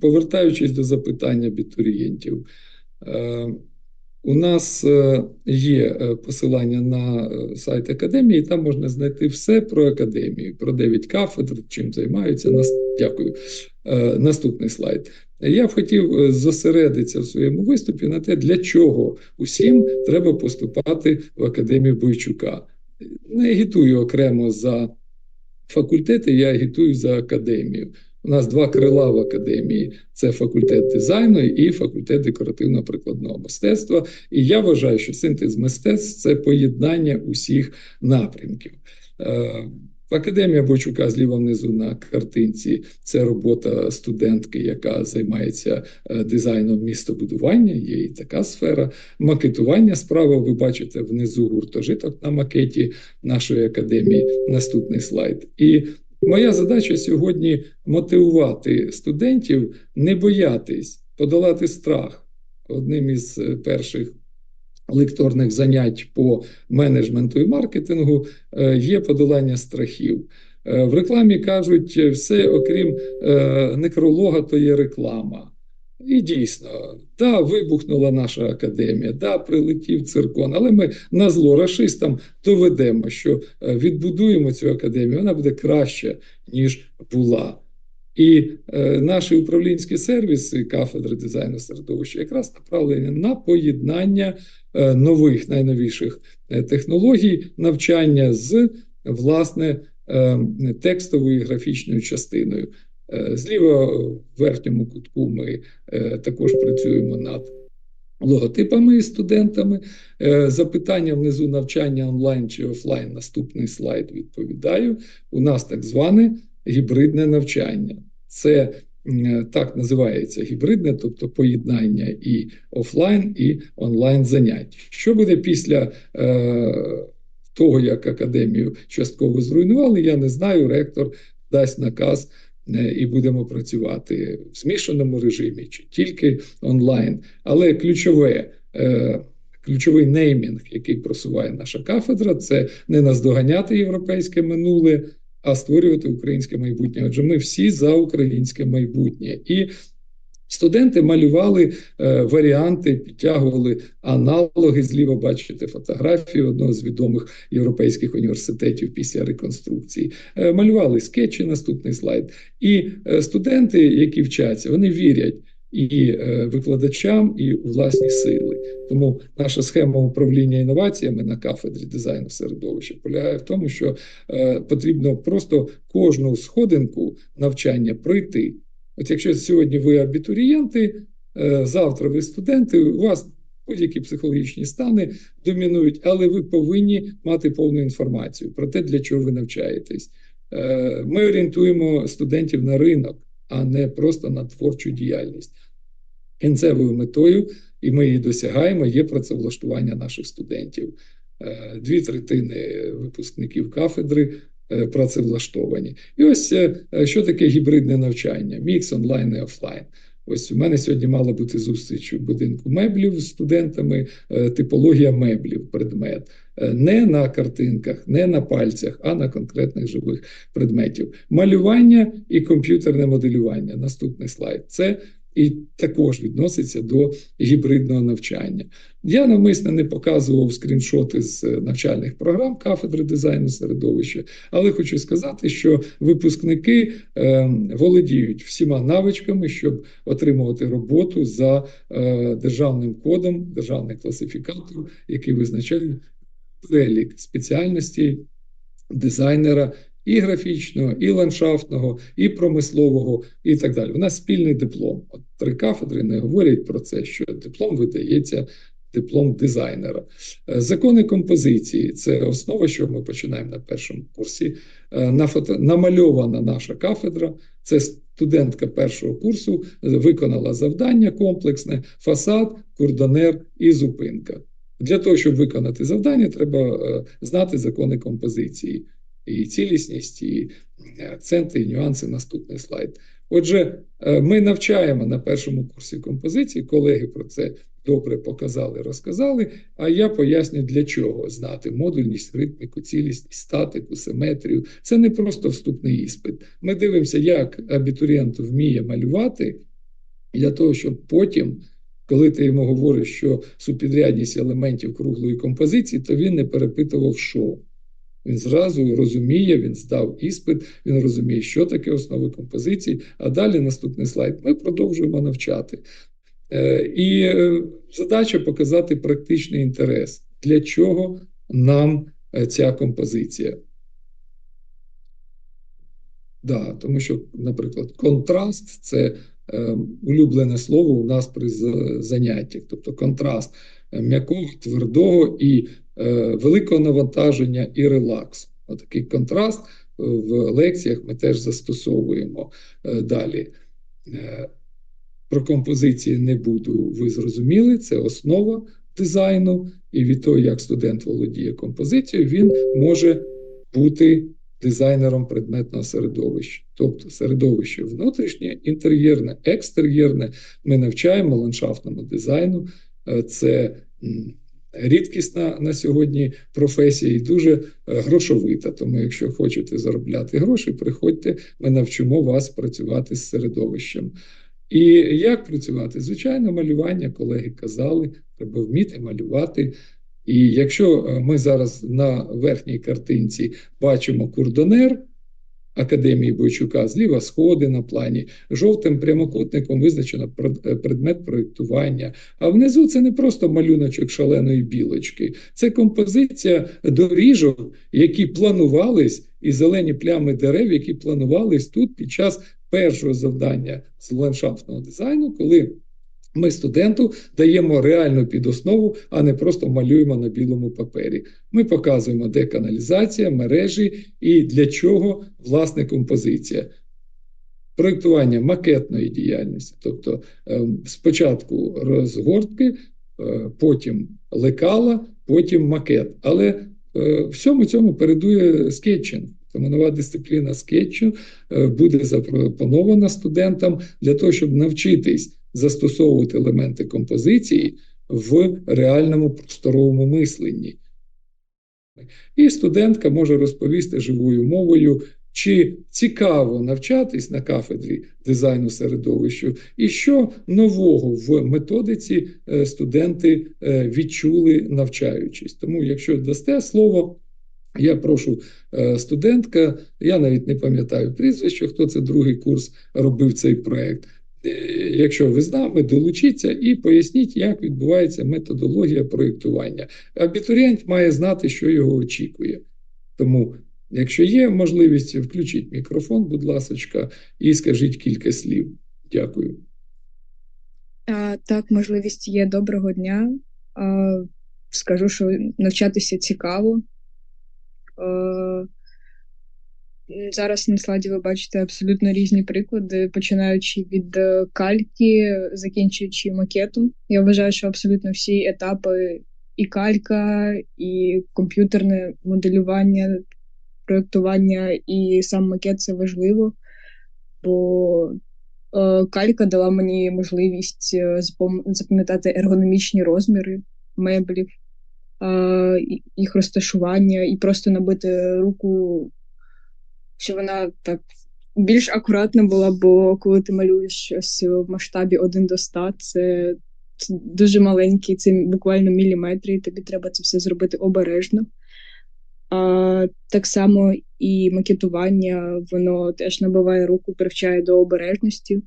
Повертаючись до запитання абітурієнтів, у нас е, є е, посилання на е, сайт академії, там можна знайти все про академію, про 9 кафедр, чим займаються. Дякую. Наступний слайд. Я б хотів зосередитися в своєму виступі на те, для чого усім треба поступати в академію Бойчука. Не агітую окремо за факультети, я агітую за академію. У нас два крила в академії: це факультет дизайну і факультет декоративно-прикладного мистецтва. І я вважаю, що синтез мистецтв це поєднання усіх напрямків. Е, Академія Бочука зліва внизу на картинці це робота студентки, яка займається е, дизайном містобудування. Є і така сфера. Макетування справа. Ви бачите внизу гуртожиток на макеті нашої академії. Наступний слайд. І Моя задача сьогодні мотивувати студентів не боятись, подолати страх. Одним із е, перших лекторних занять по менеджменту і маркетингу е, є подолання страхів. Е, в рекламі кажуть, все окрім некролога, то є реклама. І дійсно, да, вибухнула наша академія, да, прилетів циркон, але ми на зло расистам доведемо, що е, відбудуємо цю академію, вона буде краще, ніж була. І е, наші управлінські сервіси кафедри дизайну середовища якраз направлені на поєднання е, нових найновіших е, технологій, навчання з власне е, текстовою і графічною частиною. Е, зліва в верхньому кутку ми е, також працюємо над логотипами і студентами. Е, запитання внизу навчання онлайн чи офлайн. Наступний слайд відповідаю. У нас так зване гібридне навчання. Це так називається гібридне, тобто поєднання і офлайн, і онлайн занять. Що буде після е, того, як академію частково зруйнували, я не знаю. Ректор дасть наказ і будемо працювати в змішаному режимі чи тільки онлайн. Але ключове. Е, ключовий неймінг, який просуває наша кафедра, це не наздоганяти європейське минуле, а створювати українське майбутнє. Отже, ми всі за українське майбутнє. І Студенти малювали е, варіанти, підтягували аналоги. Зліва бачите фотографії одного з відомих європейських університетів після реконструкції. Е, малювали скетчі, наступний слайд. І е, студенти, які вчаться, вони вірять і е, викладачам, і у власні сили. Тому наша схема управління інноваціями на кафедрі дизайну середовища полягає в тому, що е, потрібно просто кожну сходинку навчання пройти. От якщо сьогодні ви абітурієнти, е, завтра ви студенти, у вас будь-які психологічні стани домінують, але ви повинні мати повну інформацію про те, для чого ви навчаєтесь. Е, ми орієнтуємо студентів на ринок, а не просто на творчу діяльність. Кінцевою метою, і ми її досягаємо, є працевлаштування наших студентів. Е, дві третини випускників кафедри працевлаштовані. І ось е, що таке гібридне навчання, мікс онлайн і офлайн. Ось у мене сьогодні мала бути зустріч у будинку меблів з студентами, е, типологія меблів, предмет. Не на картинках, не на пальцях, а на конкретних живих предметів. Малювання і комп'ютерне моделювання. Наступний слайд. Це і також відноситься до гібридного навчання. Я навмисно не показував скріншоти з навчальних програм кафедри дизайну середовища, але хочу сказати, що випускники е, володіють всіма навичками, щоб отримувати роботу за е, державним кодом, державний класифікатор, який визначає перелік спеціальностей дизайнера і графічного, і ландшафтного, і промислового, і так далі. У нас спільний диплом. От Три кафедри не говорять про це, що диплом видається. Диплом дизайнера. Е, закони композиції це основа, що ми починаємо на першому курсі. Е, на фото намальована наша кафедра. Це студентка першого курсу виконала завдання комплексне, фасад, курдонер і зупинка. Для того, щоб виконати завдання, треба е, знати закони композиції і цілісність, і акценти, і нюанси. Наступний слайд. Отже, е, ми навчаємо на першому курсі композиції, колеги про це добре показали, розказали. А я поясню, для чого знати модульність, ритміку, цілісність, статику, симетрію. Це не просто вступний іспит. Ми дивимося, як абітурієнт вміє малювати для того, щоб потім. Коли ти йому говориш, що супідрядність елементів круглої композиції, то він не перепитував, що. Він зразу розуміє, він здав іспит, він розуміє, що таке основи композиції. А далі наступний слайд. Ми продовжуємо навчати. Е, і е, задача показати практичний інтерес, для чого нам е, ця композиція. Да, Тому що, наприклад, контраст це улюблене слово у нас при заняттях, тобто контраст м'якого, твердого і великого навантаження і релаксу. Отакий контраст в лекціях ми теж застосовуємо далі. Про композиції не буду, ви зрозуміли, це основа дизайну, і від того, як студент володіє композицією, він може бути дизайнером предметного середовища. Тобто середовище внутрішнє, інтер'єрне, екстер'єрне. Ми навчаємо ландшафтному дизайну. Е, це рідкісна на сьогодні професія і дуже е, грошовита. Тому, якщо хочете заробляти гроші, приходьте, ми навчимо вас працювати з середовищем. І як працювати? Звичайно, малювання, колеги казали, треба вміти малювати. І якщо е, ми зараз на верхній картинці бачимо курдонер Академії Бойчука, зліва сходи на плані, жовтим прямокутником визначено е, предмет проєктування. А внизу це не просто малюночок шаленої білочки, це композиція доріжок, які планувались, і зелені плями дерев, які планувались тут під час першого завдання з ландшафтного дизайну, коли ми студенту даємо реальну підоснову, а не просто малюємо на білому папері. Ми показуємо, де каналізація, мережі і для чого власне композиція. Проєктування макетної діяльності, тобто ем, спочатку розгортки, е, потім лекала, потім макет. Але е, всьому цьому передує скетчинг. Тому нова дисципліна скетчу е, буде запропонована студентам для того, щоб навчитись застосовувати елементи композиції в реальному просторовому мисленні. І студентка може розповісти живою мовою, чи цікаво навчатись на кафедрі дизайну середовищу, і що нового в методиці е, студенти е, відчули, навчаючись. Тому, якщо дасте слово, я прошу е, студентка, я навіть не пам'ятаю прізвище, хто це другий курс робив цей проєкт. Е, якщо ви з нами, долучіться і поясніть, як відбувається методологія проєктування. Абітурієнт має знати, що його очікує. Тому, якщо є можливість, включіть мікрофон, будь ласка, і скажіть кілька слів. Дякую. А, Так, можливість є доброго дня. А, Скажу, що навчатися цікаво. А, Зараз на слайді ви бачите абсолютно різні приклади, починаючи від е, кальки, закінчуючи макетом. Я вважаю, що абсолютно всі етапи і калька, і комп'ютерне моделювання, проєктування, і сам макет це важливо, бо е, калька дала мені можливість е, запам'ятати ергономічні розміри меблів, їх розташування і просто набити руку що вона так більш акуратна була, бо коли ти малюєш щось в масштабі 1 до 100, це, дуже маленький, це буквально міліметри, і тобі треба це все зробити обережно. А, Так само і макетування, воно теж набиває руку, привчає до обережності.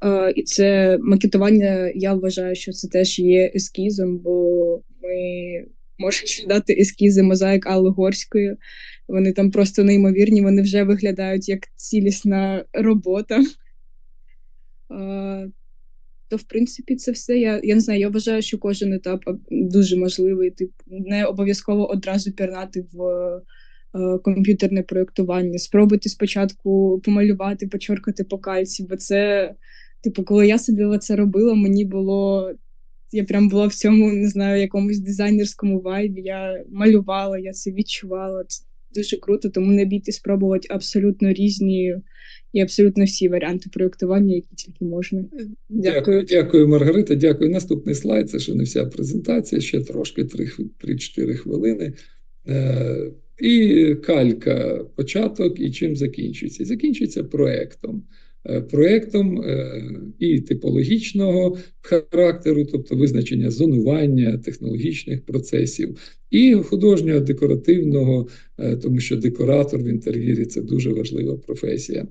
А, І це макетування, я вважаю, що це теж є ескізом, бо ми можемо дати ескізи мозаїк Алли Горської, вони там просто неймовірні, вони вже виглядають як цілісна робота. То, в принципі, це все. Я я не знаю, я вважаю, що кожен етап дуже можливий. Типу, не обов'язково одразу пірнати в е, комп'ютерне проєктування. Спробуйте спочатку помалювати, почоркати по кальці, бо це, типу, коли я собі це робила, мені було. Я прям була в цьому, не знаю, якомусь дизайнерському вайбі. Я малювала, я це відчувала. Це дуже круто, тому не бійте спробувати абсолютно різні і абсолютно всі варіанти проєктування, які тільки можна. Дякую, дякую, Маргарита. Дякую. Наступний слайд. Це ще не вся презентація, ще трошки 3-4 хвилини. Е, і калька початок і чим закінчується? Закінчується проектом. Е, проектом е, і типологічного характеру, тобто визначення зонування технологічних процесів, і художнього декоративного, тому що декоратор в інтер'єрі це дуже важлива професія.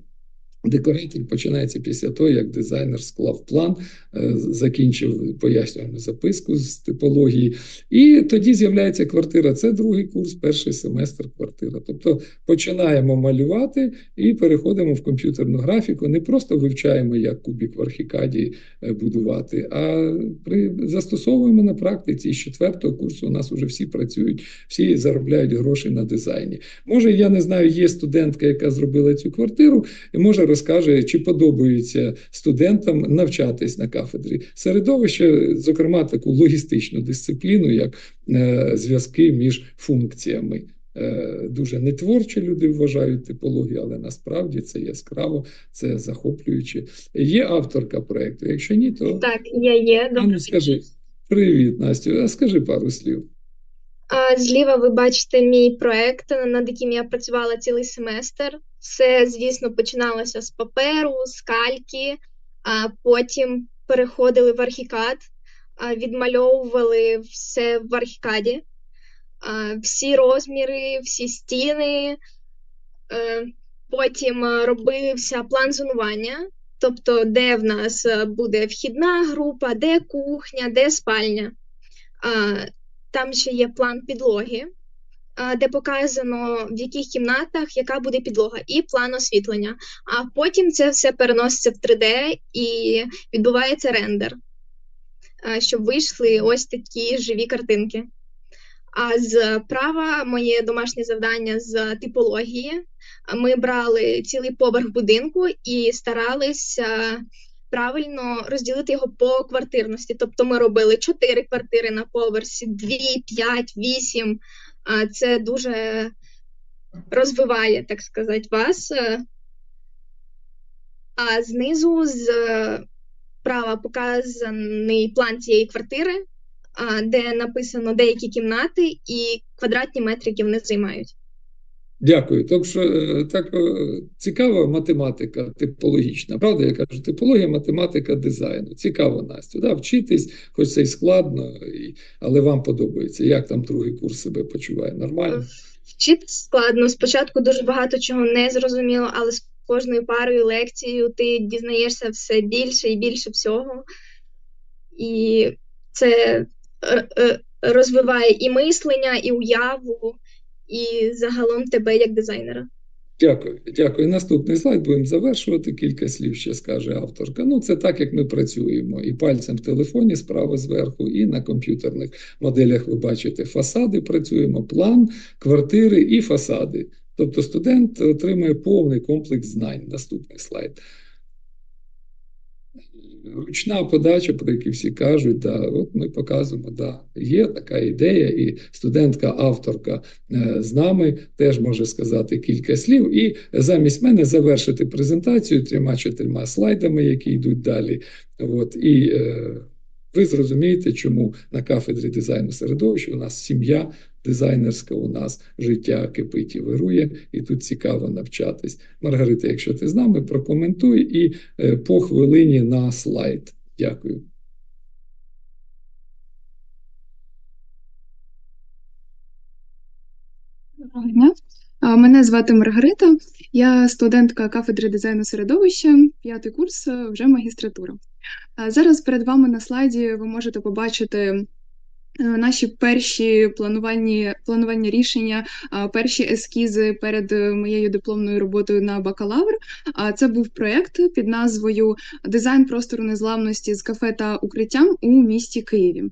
Декоратор починається після того, як дизайнер склав план, е, закінчив пояснювальну записку з типології, і тоді з'являється квартира. Це другий курс, перший семестр квартира. Тобто починаємо малювати і переходимо в комп'ютерну графіку. Не просто вивчаємо, як кубік в архікаді е, будувати, а при застосовуємо на практиці. І з четвертого курсу у нас вже всі працюють, всі заробляють гроші на дизайні. Може, я не знаю, є студентка, яка зробила цю квартиру, і може розкаже, чи подобається студентам навчатись на кафедрі середовище, зокрема таку логістичну дисципліну, як е, зв'язки між функціями. Е, дуже нетворчі люди вважають типологію, але насправді це яскраво, це захоплююче. Є авторка проєкту. Якщо ні, то так, я є. Добре. скажи привіт, Настю. Скажи пару слів. Зліва ви бачите мій проект, над яким я працювала цілий семестр. Все, звісно, починалося з паперу, з кальки, а потім переходили в архікад, відмальовували все в архікаді, всі розміри, всі стіни. Е, потім робився план зонування, тобто, де в нас буде вхідна група, де кухня, де спальня. Там ще є план підлоги, де показано, в яких кімнатах яка буде підлога, і план освітлення. А потім це все переноситься в 3D і відбувається рендер, щоб вийшли ось такі живі картинки. А зправа моє домашнє завдання з типології. Ми брали цілий поверх будинку і старалися правильно розділити його по квартирності. Тобто ми робили 4 квартири на поверсі, 2, 5, 8. Це дуже розвиває, так сказати, вас. А знизу з справа показаний план цієї квартири, де написано деякі кімнати і квадратні метри, які вони займають. Дякую. Так що е, так е, цікава математика типологічна. Правда, я кажу, типологія, математика дизайну. Цікаво, Настю. Да? Вчитись, хоч це й складно, але вам подобається. Як там другий курс себе почуває? Нормально? Вчитись складно. Спочатку дуже багато чого не зрозуміло, але з кожною парою лекцією ти дізнаєшся все більше і більше всього. І це е, розвиває і мислення, і уяву і загалом тебе як дизайнера. Дякую, дякую. Наступний слайд будемо завершувати. Кілька слів ще скаже авторка. Ну, це так, як ми працюємо. І пальцем в телефоні справа зверху, і на комп'ютерних моделях ви бачите фасади. Працюємо, план, квартири і фасади. Тобто студент отримує повний комплекс знань. Наступний слайд ручна подача, про яку всі кажуть, да, от ми показуємо, да, є така ідея, і студентка-авторка е, з нами теж може сказати кілька слів, і замість мене завершити презентацію трьома-чотирма слайдами, які йдуть далі. От, і е, ви зрозумієте, чому на кафедрі дизайну середовища у нас сім'я дизайнерська, у нас життя кипить і вирує, і тут цікаво навчатись. Маргарита, якщо ти з нами, прокоментуй і е, по хвилині на слайд. Дякую. Доброго дня. Мене звати Маргарита, я студентка кафедри дизайну середовища, п'ятий курс, вже магістратура. Зараз перед вами на слайді ви можете побачити е, наші перші планувальні планування рішення, перші ескізи перед моєю дипломною роботою на бакалавр. Це був проєкт під назвою Дизайн простору незламності з кафе та укриттям у місті Києві.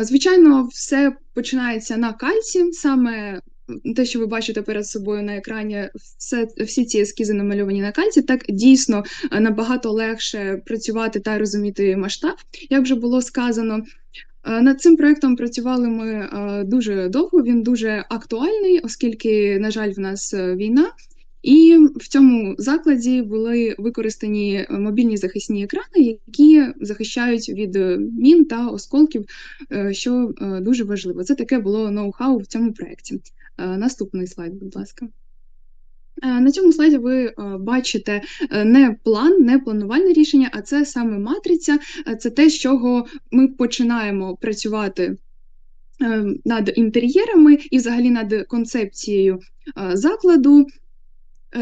Звичайно, все починається на кальці, саме те, що ви бачите перед собою на екрані, все, всі ці ескізи намальовані на кальці, так дійсно е, набагато легше працювати та розуміти масштаб, як вже було сказано. Е, Над цим проектом працювали ми е, дуже довго. Він дуже актуальний, оскільки, на жаль, в нас е, війна. І в цьому закладі були використані мобільні захисні екрани, які захищають від мін та осколків, що дуже важливо. Це таке було ноу-хау в цьому проєкті. Наступний слайд, будь ласка. Е, На цьому слайді ви е, бачите е, не план, не планувальне рішення, а це саме матриця. Це те, з чого ми починаємо працювати над інтер'єрами і взагалі над концепцією закладу.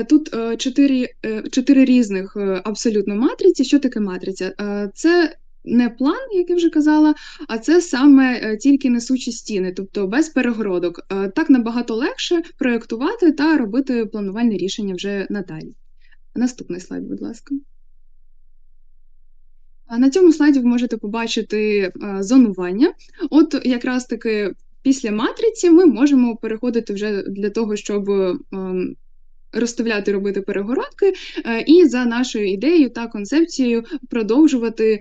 Тут чотири, чотири різних абсолютно матриці. Що таке матриця? Це не план, як я вже казала, а це саме е, тільки несучі стіни, тобто без перегородок. Е, Так набагато легше проєктувати та робити планувальне рішення вже надалі. Наступний слайд, будь ласка. На цьому слайді ви можете побачити е, зонування. От якраз таки після матриці ми можемо переходити вже для того, щоб ем, розставляти, робити перегородки, і за нашою ідеєю та концепцією продовжувати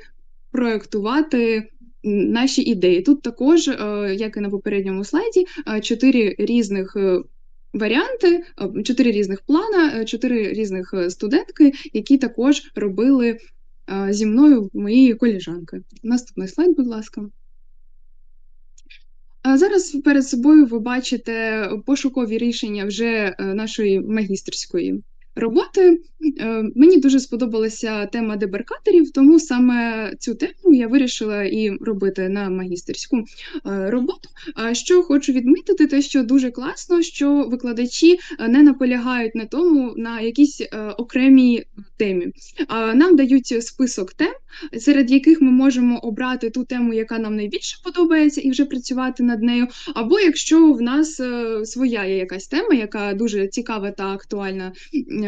проектувати наші ідеї. Тут також, е, як і на попередньому слайді, е, чотири різних. е, Варіанти, чотири різних плана, чотири різних студентки, які також робили зі мною мої коліжанки. Наступний слайд, будь ласка. Зараз перед собою ви бачите пошукові рішення вже нашої магістерської роботи. Е, Мені дуже сподобалася тема дебаркаторів, тому саме цю тему я вирішила і робити на магістерську е, роботу. Що хочу відмітити, те, що дуже класно, що викладачі е, не наполягають на тому на якійсь окремій темі. Нам дають список тем, серед яких ми можемо обрати ту тему, яка нам найбільше подобається, і вже працювати над нею. Або якщо в нас своя є якась тема, яка дуже цікава та актуальна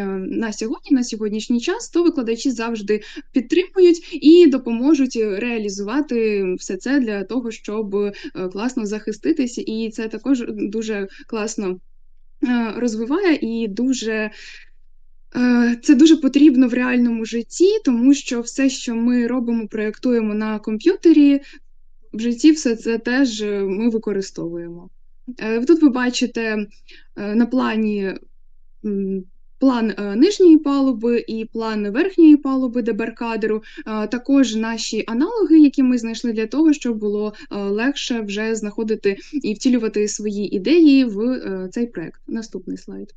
на сьогодні, на сьогоднішній час, то викладачі завжди підтримують і допоможуть реалізувати все це для того, щоб е, класно захиститися. І це також дуже класно е, розвиває і дуже. Е, Це дуже потрібно в реальному житті, тому що все, що ми робимо, проєктуємо на комп'ютері, в житті все це теж ми використовуємо. Тут ви бачите на плані план е, нижньої палуби і план верхньої палуби дебаркадеру, е, також наші аналоги, які ми знайшли для того, щоб було е, легше вже знаходити і втілювати свої ідеї в цей проект. Наступний слайд.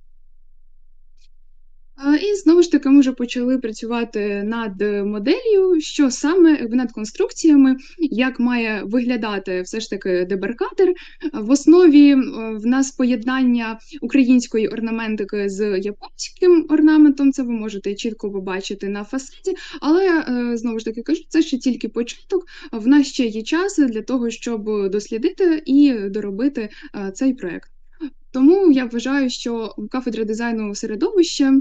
І знову ж таки, ми вже почали працювати над моделлю, що саме над конструкціями, як має виглядати все ж таки дебаркадер. В основі е, в нас поєднання української орнаментики з японським орнаментом. Це ви можете чітко побачити на фасаді, але е, знову ж таки кажу, це ще тільки початок. В нас ще є час для того, щоб дослідити і доробити е, цей проект. Тому я вважаю, що кафедра дизайну середовища.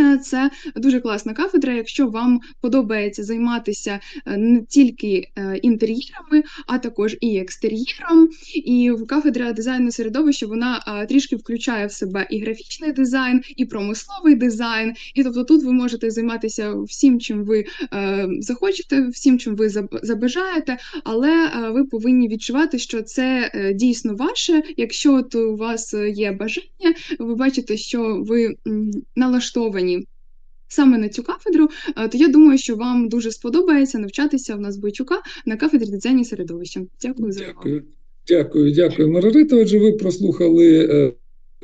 Е, Це дуже класна кафедра, якщо вам подобається займатися е, не тільки е, інтер'єрами, а також і екстер'єром. І в кафедра дизайну середовища вона трішки включає в себе і графічний дизайн, і промисловий дизайн. І тобто тут ви можете займатися всім, чим ви е, захочете, всім, чим ви забажаєте, але е, ви повинні відчувати, що це е, дійсно ваше. Якщо от у вас е, є бажання, ви бачите, що ви м, налаштовані саме на цю кафедру, е, то я думаю, що вам дуже сподобається навчатися в нас Бойчука на кафедрі дизайну середовища. Дякую за увагу. Дякую, дякую, дякую, Маргарита. Отже, ви прослухали е,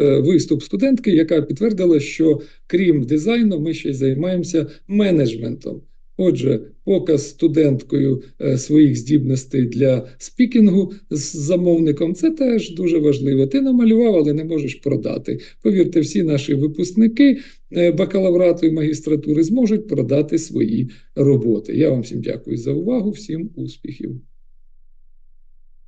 е, виступ студентки, яка підтвердила, що крім дизайну, ми ще й займаємося менеджментом. Отже, показ студенткою е, своїх здібностей для спікінгу з замовником це теж дуже важливо. Ти намалював, але не можеш продати. Повірте, всі наші випускники е, бакалаврату і магістратури зможуть продати свої роботи. Я вам всім дякую за увагу, всім успіхів.